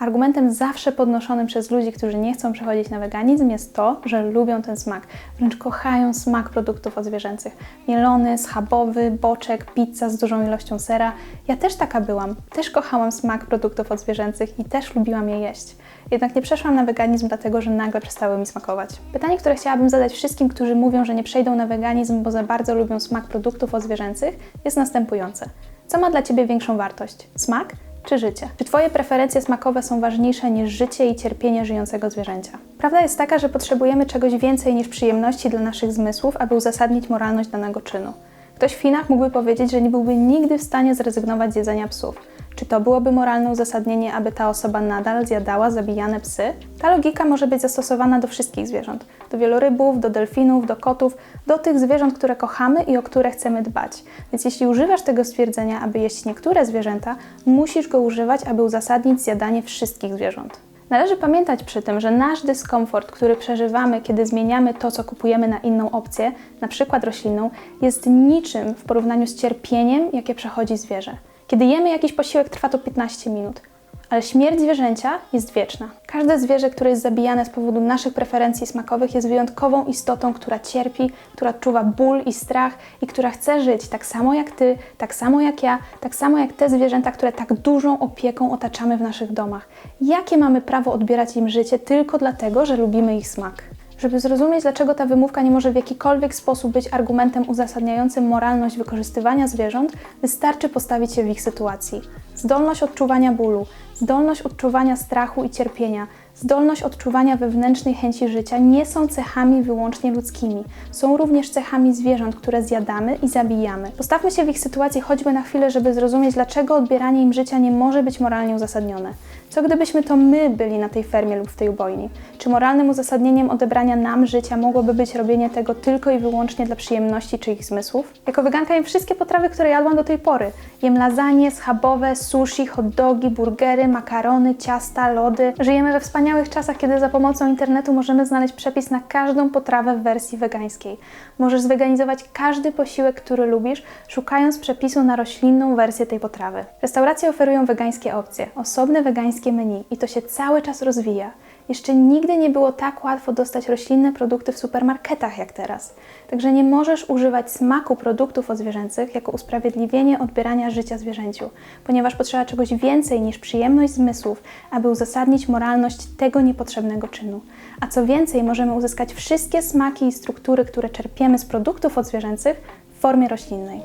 Argumentem zawsze podnoszonym przez ludzi, którzy nie chcą przechodzić na weganizm jest to, że lubią ten smak. Wręcz kochają smak produktów odzwierzęcych. Mielony, schabowy, boczek, pizza z dużą ilością sera. Ja też taka byłam. Też kochałam smak produktów odzwierzęcych i też lubiłam je jeść. Jednak nie przeszłam na weganizm dlatego, że nagle przestały mi smakować. Pytanie, które chciałabym zadać wszystkim, którzy mówią, że nie przejdą na weganizm, bo za bardzo lubią smak produktów odzwierzęcych, jest następujące. Co ma dla Ciebie większą wartość? Smak czy życie? Czy Twoje preferencje smakowe są ważniejsze niż życie i cierpienie żyjącego zwierzęcia? Prawda jest taka, że potrzebujemy czegoś więcej niż przyjemności dla naszych zmysłów, aby uzasadnić moralność danego czynu. Ktoś w Chinach mógłby powiedzieć, że nie byłby nigdy w stanie zrezygnować z jedzenia psów. Czy to byłoby moralne uzasadnienie, aby ta osoba nadal zjadała zabijane psy? Ta logika może być zastosowana do wszystkich zwierząt. Do wielorybów, do delfinów, do kotów, do tych zwierząt, które kochamy i o które chcemy dbać. Więc jeśli używasz tego stwierdzenia, aby jeść niektóre zwierzęta, musisz go używać, aby uzasadnić zjadanie wszystkich zwierząt. Należy pamiętać przy tym, że nasz dyskomfort, który przeżywamy, kiedy zmieniamy to, co kupujemy na inną opcję, na przykład roślinną, jest niczym w porównaniu z cierpieniem, jakie przechodzi zwierzę. Kiedy jemy jakiś posiłek, trwa to 15 minut, ale śmierć zwierzęcia jest wieczna. Każde zwierzę, które jest zabijane z powodu naszych preferencji smakowych, jest wyjątkową istotą, która cierpi, która odczuwa ból i strach i która chce żyć tak samo jak ty, tak samo jak ja, tak samo jak te zwierzęta, które tak dużą opieką otaczamy w naszych domach. Jakie mamy prawo odbierać im życie tylko dlatego, że lubimy ich smak? Żeby zrozumieć, dlaczego ta wymówka nie może w jakikolwiek sposób być argumentem uzasadniającym moralność wykorzystywania zwierząt, wystarczy postawić się w ich sytuacji. Zdolność odczuwania bólu, zdolność odczuwania strachu i cierpienia, zdolność odczuwania wewnętrznej chęci życia nie są cechami wyłącznie ludzkimi. Są również cechami zwierząt, które zjadamy i zabijamy. Postawmy się w ich sytuacji choćby na chwilę, żeby zrozumieć, dlaczego odbieranie im życia nie może być moralnie uzasadnione. Co gdybyśmy to my byli na tej fermie lub w tej ubojni? Czy moralnym uzasadnieniem odebrania nam życia mogłoby być robienie tego tylko i wyłącznie dla przyjemności czyich zmysłów? Jako weganka jem wszystkie potrawy, które jadłam do tej pory. Jem lasagne, schabowe, sushi, hot dogi, burgery, makarony, ciasta, lody. Żyjemy we wspaniałych czasach, kiedy za pomocą internetu możemy znaleźć przepis na każdą potrawę w wersji wegańskiej. Możesz zweganizować każdy posiłek, który lubisz, szukając przepisu na roślinną wersję tej potrawy. Restauracje oferują wegańskie opcje, osobne wegańskie menu i to się cały czas rozwija. Jeszcze nigdy nie było tak łatwo dostać roślinne produkty w supermarketach jak teraz. Także nie możesz używać smaku produktów odzwierzęcych jako usprawiedliwienie odbierania życia zwierzęciu, ponieważ potrzeba czegoś więcej niż przyjemność zmysłów, aby uzasadnić moralność tego niepotrzebnego czynu. A co więcej, możemy uzyskać wszystkie smaki i struktury, które czerpiemy z produktów odzwierzęcych w formie roślinnej.